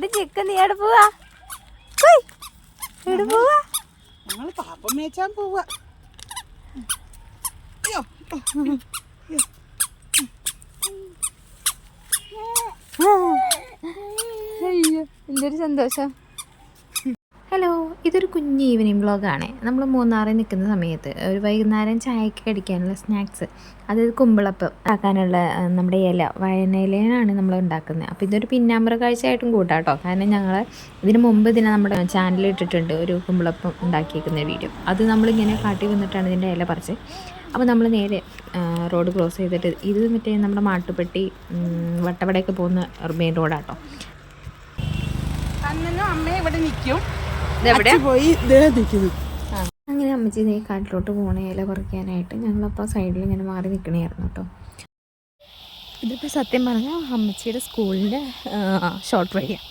എടി ചിക്കൻ നീ എവിടെ പോവാ. എവിടെ പോവാ? ഞങ്ങൾ പാപ്പം മേച്ചാൻ പോവാ. അയ്യോ എന്തൊരു സന്തോഷം. ഹലോ ഇതൊരു കുഞ്ഞ് ഈവനിങ് വ്ളോഗാണ് നമ്മൾ മൂന്നാറിൽ നിൽക്കുന്ന സമയത്ത് ഒരു വൈകുന്നേരം ചായക്ക് അടിക്കാനുള്ള സ്നാക്സ് അതായത് കുമ്പിളപ്പം ആക്കാനുള്ള നമ്മുടെ ഇല വയനയിലാണ് നമ്മൾ ഉണ്ടാക്കുന്നത്. അപ്പോൾ ഇതൊരു പിന്നാമ്പറ കാഴ്ചയായിട്ടും കൂട്ടാട്ടോ കാരണം ഞങ്ങൾ ഇതിന് മുമ്പ് ഇതിനെ നമ്മുടെ ചാനലിൽ ഇട്ടിട്ടുണ്ട് ഒരു കുമ്പിളപ്പം ഉണ്ടാക്കിയിരിക്കുന്ന വീഡിയോ അത് നമ്മളിങ്ങനെ കാട്ടി വന്നിട്ടാണ് ഇതിന്റെ ഇല പറിച്ച്. അപ്പോൾ നമ്മൾ നേരെ റോഡ് ക്രോസ് ചെയ്തിട്ട് ഇത് മറ്റേ നമ്മുടെ മാട്ടുപ്പെട്ടി വട്ടവടയൊക്കെ പോകുന്ന മെയിൻ റോഡാട്ടോ അന്നും അമ്മയും ഇവിടെ നിൽക്കും. പോയി ദേ നിൽക്കുന്നു അങ്ങനെ അമ്മച്ചി നീ കാട്ടിലോട്ട് പോണേ ഇല പറിക്കാനായിട്ട്. ഞങ്ങളപ്പോൾ സൈഡിൽ ഇങ്ങനെ മാറി നിൽക്കണമായിരുന്നു കേട്ടോ ഇതിപ്പോൾ സത്യം പറഞ്ഞാൽ അമ്മച്ചിയുടെ സ്കൂളിന്റെ ഷോർട്ട് വഴിയാണ്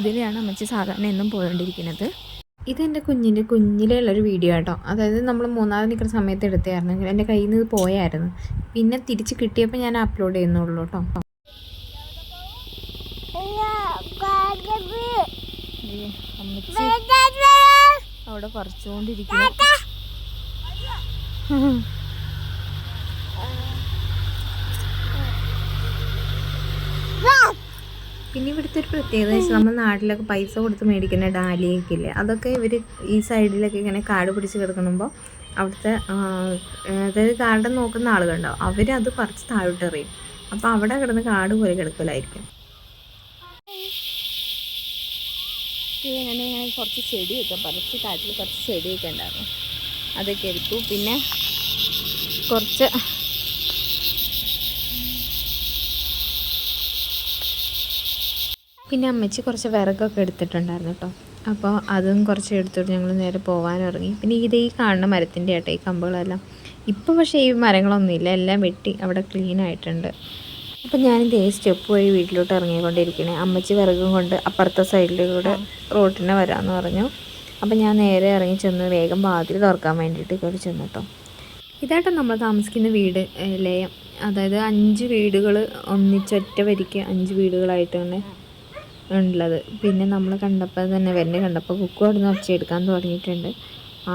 ഇതിലാണ് അമ്മച്ചി സാധാരണ എന്നും പോയോണ്ടിരിക്കുന്നത്. ഇതെന്റെ കുഞ്ഞിന്റെ കുഞ്ഞിലുള്ളൊരു വീഡിയോ കേട്ടോ അതായത് നമ്മൾ മൂന്നാമത് നിൽക്കുന്ന സമയത്ത് എടുത്തായിരുന്നു എന്റെ കയ്യിൽ നിന്ന് പോയായിരുന്നു. പിന്നെ തിരിച്ച് കിട്ടിയപ്പോൾ ഞാൻ അപ്ലോഡ് ചെയ്യുന്നുള്ളൂ കേട്ടോ അമ്മച്ചി അവിടെ പറിച്ചുകൊണ്ടിരിക്കുന്നു പിന്നെ ഇവിടുത്തെ ഒരു പ്രത്യേകത വെച്ചാൽ നമ്മൾ നാട്ടിലൊക്കെ പൈസ കൊടുത്ത് മേടിക്കുന്ന ഡാലിയൊക്കെ ഇല്ലേ അതൊക്കെ ഇവർ ഈ സൈഡിലൊക്കെ ഇങ്ങനെ കാട് പിടിച്ച് കിടക്കുമ്പോൾ അവിടുത്തെ അതായത് കാട് നോക്കുന്ന ആളുകളുണ്ടാവും. അവരത് പറിച്ച് താഴോട്ടെറിയും അപ്പോൾ അവിടെ കിടന്ന് കാട് പോലെ കിടക്കലായിരിക്കും. ഇങ്ങനെ ഇങ്ങനെ കുറച്ച് ചെടിയൊക്കെ പറിച്ച് കാട്ടിൽ കുറച്ച് ചെടിയൊക്കെ ഉണ്ടായിരുന്നു. അതൊക്കെ എടുത്തു. പിന്നെ കുറച്ച് പിന്നെ അമ്മച്ചി കുറച്ച് വിറകൊക്കെ എടുത്തിട്ടുണ്ടായിരുന്നു കേട്ടോ. അപ്പോൾ അതും കുറച്ച് എടുത്തിട്ട് ഞങ്ങൾ നേരെ പോകാൻ ഇറങ്ങി. പിന്നെ ഇത് കാണുന്ന മരത്തിന്റെ ആട്ടെ ഈ കമ്പുകളെല്ലാം. ഇപ്പോൾ പക്ഷേ ഈ മരങ്ങളൊന്നുമില്ല. എല്ലാം വെട്ടി അവിടെ ക്ലീൻ ആയിട്ടുണ്ട്. അപ്പം ദേ സ്റ്റെപ്പ് വഴി വീട്ടിലോട്ട് ഇറങ്ങിക്കൊണ്ടിരിക്കണേ. അമ്മച്ചി വിറകും കൊണ്ട് അപ്പുറത്തെ സൈഡിലൂടെ റോട്ടിനെ വരാമെന്ന് പറഞ്ഞു. അപ്പം ഞാൻ നേരെ ഇറങ്ങി ചെന്ന് വേഗം വാതിൽ തുറക്കാൻ വേണ്ടിയിട്ട് കയറി ചെന്നു കേട്ടോ നമ്മൾ താമസിക്കുന്ന വീട് ലയം. അതായത് അഞ്ച് വീടുകൾ ഒന്നിച്ചൊറ്റ വരിക്ക് അഞ്ച് വീടുകളായിട്ട് തന്നെ ഉള്ളത്. പിന്നെ നമ്മൾ കണ്ടപ്പോൾ തന്നെ വെന്നെ കണ്ടപ്പോൾ കുക്കു അവിടെ നിന്ന് ഒച്ചയെടുക്കാൻ തുടങ്ങിയിട്ടുണ്ട്.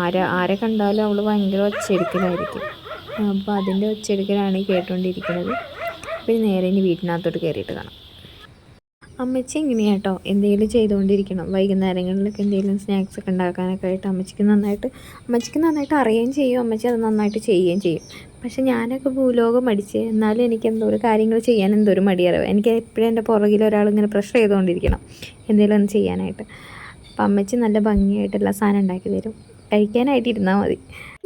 ആരെ ആരെ കണ്ടാലും അവൾ ഭയങ്കര ഒച്ചയെടുക്കലായിരിക്കും. അപ്പോൾ അതിന്റെ ഒച്ചയെടുക്കലാണ് കേട്ടുകൊണ്ടിരിക്കുന്നത്. പിന്നെ നേരെ ഇനി വീട്ടിനകത്തോട്ട് കയറിയിട്ട് കാണാം. അമ്മച്ചി എങ്ങനെയാ കേട്ടോ എന്തെങ്കിലും ചെയ്തുകൊണ്ടിരിക്കണം. വൈകുന്നേരങ്ങളിലൊക്കെ എന്തെങ്കിലും സ്നാക്സ് ഒക്കെ ഉണ്ടാക്കാനൊക്കെ ആയിട്ട് അമ്മച്ചിക്ക് നന്നായിട്ട് അമ്മച്ചിക്ക് നന്നായിട്ട് അറിയുകയും ചെയ്യും. അമ്മച്ചി അത് നന്നായിട്ട് ചെയ്യുകയും ചെയ്യും. പക്ഷെ ഞാനൊക്കെ ഭൂലോകം മടിച്ച് എന്നാലും എനിക്ക് എന്തോ ഒരു കാര്യങ്ങൾ ചെയ്യാൻ എന്തോ ഒരു മടിയറിവ്. എനിക്ക് എപ്പോഴും എന്റെ പുറകിൽ ഒരാൾ ഇങ്ങനെ പ്രഷർ ചെയ്തുകൊണ്ടിരിക്കണം എന്തെങ്കിലും ഒന്ന് ചെയ്യാനായിട്ട്. അപ്പം അമ്മച്ചി നല്ല ഭംഗിയായിട്ട് സാധനം ഉണ്ടാക്കി തരും. കഴിക്കാനായിട്ട് ഇരുന്നാൽ മതി.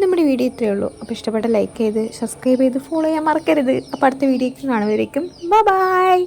നമ്മുടെ വീഡിയോ ഇത്രയേ ഉള്ളൂ. അപ്പോൾ ഇഷ്ടപ്പെട്ട ലൈക്ക് ചെയ്ത് സബ്സ്ക്രൈബ് ചെയ്ത് ഫോളോ ചെയ്യാൻ മറക്കരുത്. അപ്പോൾ അടുത്ത വീഡിയോയ്ക്ക് കാണുമായിരിക്കും ബൈ